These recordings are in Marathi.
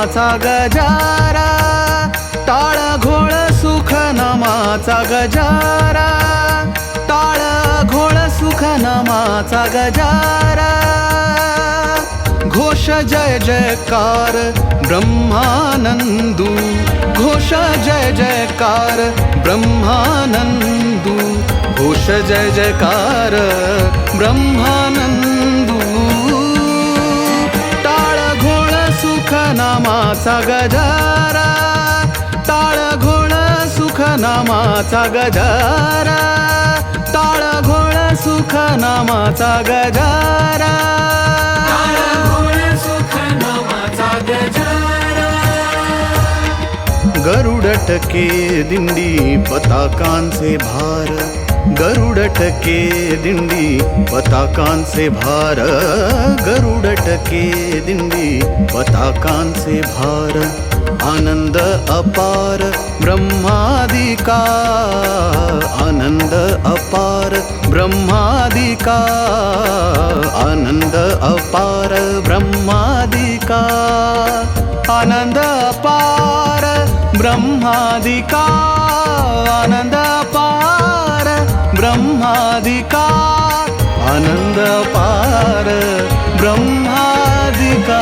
नामाचा गजारा टाळ घोळ सुख नामाचा गजारा टाळ घोळ सुख नामाचा गजारा. घोष जय जयकार ब्रह्मानंदू. घोष जय जयकार ब्रह्मानंदू. घोष जय जयकार ब्रह्मानंद. सुख नामाचा गजारा घोळ सुख नामाचा गजारा टाळ घोळ सुख नामाचा गजारा गरुड टके दिंडी पताकांचे भार गरुडटके दिंडी पताकांचे भार. गरुडटके दिंडी पताकांचे भार. आनंद अपार ब्रह्मादिका आनंद अपार ब्रह्मादिका आनंद अपार ब्रह्मादिका आनंद अपार ब्रह्मादिका आनंद अपार ब्रह्मादिका आनंद पार ब्रह्मादिका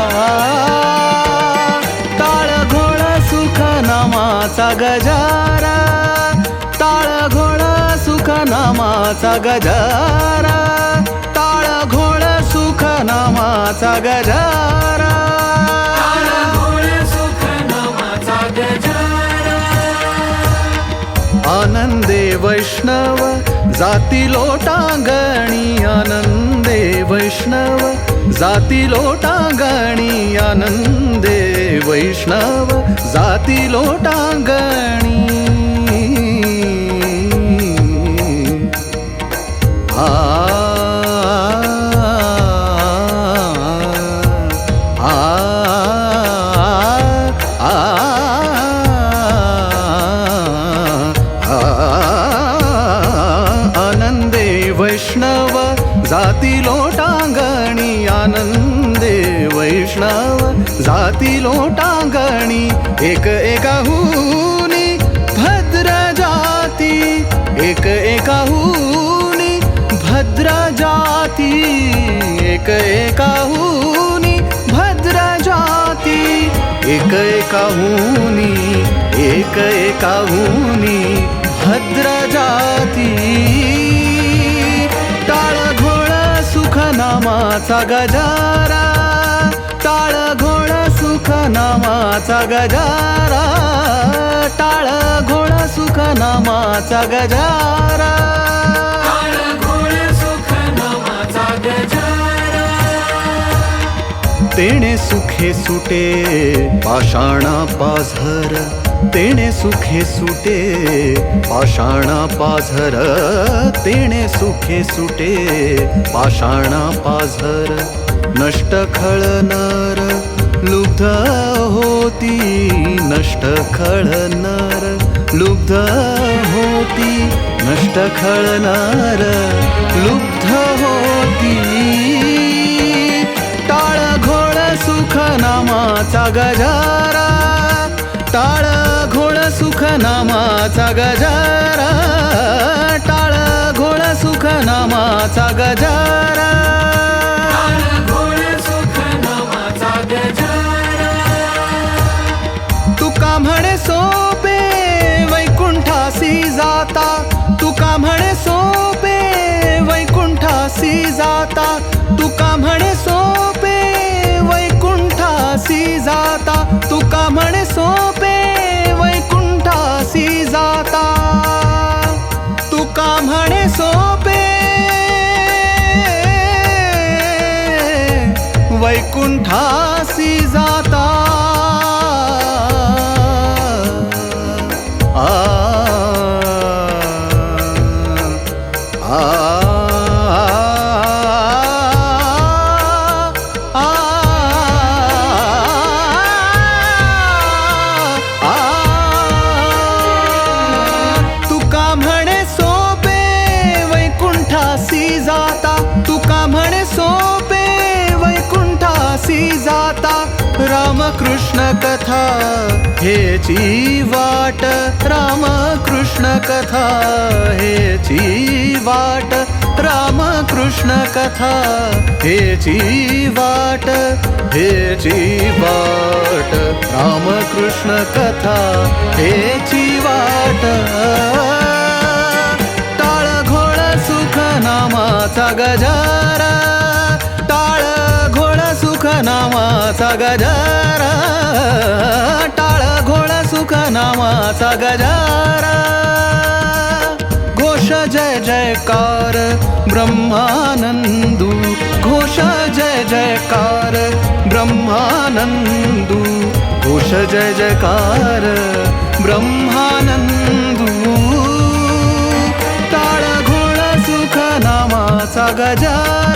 ताळ घोळ सुख नामाचा गजारा ताळ घोळ सुख नामाचा गजारा ताळ घोळ सुख नामाचा गजारा. आनंदे वैष्णव जाती लोटांगणी आनंदे वैष्णव जाती लोटांगणी आनंदे वैष्णव जाती लोटांगणी जाती लोटांगणी एक एकाहुनी भद्र जाती एक एकाहुनी भद्र जाती एक एकाहुनी भद्र जाती एक एकाहुनी एक एकाहुनी भद्र जाती. टाळ घोळ सुख नामाचा गजारा नामाचा गजारा टाळ घोळ सुख नामाचा गजारा. तेणे सुखे सुटे पाषाणा पाझर तेणे सुखे सुटे पाषाणा पाझर तेणे सुखे सुटे पाषाणा पाझर नष्ट खळ नर लुब्ध होती नष्ट खळणार. लुब्ध होती नष्ट खळणार. लुब्ध होती टाळ घोळ सुख नामाचा गजारा. टाळ घोळ सुख नामाचा गजारा. टाळ घोळ सुख नामाचा गजारा. जाता तुका म्हणे सोपे वैकुंठासी जाता. तुका म्हणे सोपे वैकुंठा कृष्ण कथा हेची वाट राम कृष्ण कथा हेची वाट राम कृष्ण कथा हेची वाट हेची वाट राम कृष्ण कथा हेची वाट. टाळ घोळ सुख नामाचा गजारा नामाचा गजारा टाळ घोळ सुख नामाचा गजारा. घोष जय जयकार ब्रह्मानंदू. घोष जय जयकार ब्रह्मानंदू. घोष जय जयकार ब्रह्मानंदू. टाळ घोळ सुख नामाचा गजारा.